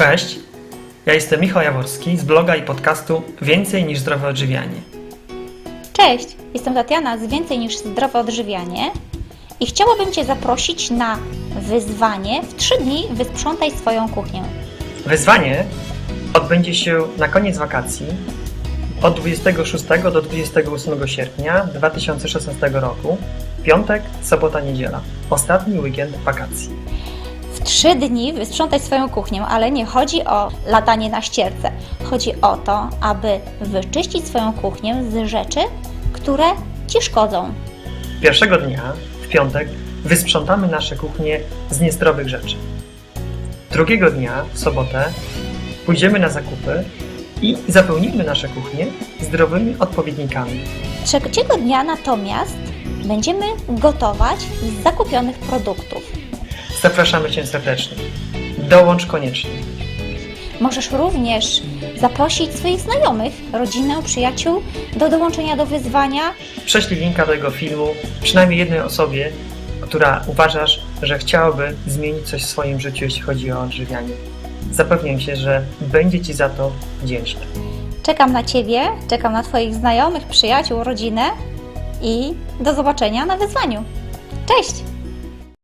Cześć, ja jestem Michał Jaworski z bloga i podcastu Więcej niż zdrowe odżywianie. Cześć, jestem Tatiana z Więcej niż Zdrowe Odżywianie i chciałabym Cię zaprosić na wyzwanie w 3 dni wysprzątaj swoją kuchnię. Wyzwanie odbędzie się na koniec wakacji od 26 do 28 sierpnia 2016 roku, piątek, sobota, niedziela, ostatni weekend wakacji. W 3 dni wysprzątaj swoją kuchnię, ale nie chodzi o latanie na ścierce. Chodzi o to, aby wyczyścić swoją kuchnię z rzeczy, które Ci szkodzą. Pierwszego dnia, w piątek, wysprzątamy nasze kuchnie z niezdrowych rzeczy. Drugiego dnia, w sobotę, pójdziemy na zakupy i zapełnimy nasze kuchnie zdrowymi odpowiednikami. Trzeciego dnia natomiast będziemy gotować z zakupionych produktów. Zapraszamy Cię serdecznie. Dołącz koniecznie. Możesz również zaprosić swoich znajomych, rodzinę, przyjaciół do dołączenia do wyzwania. Prześlij linka do tego filmu przynajmniej jednej osobie, która uważasz, że chciałaby zmienić coś w swoim życiu, jeśli chodzi o odżywianie. Zapewniam się, że będzie Ci za to wdzięczny. Czekam na Ciebie, czekam na Twoich znajomych, przyjaciół, rodzinę i do zobaczenia na wyzwaniu. Cześć!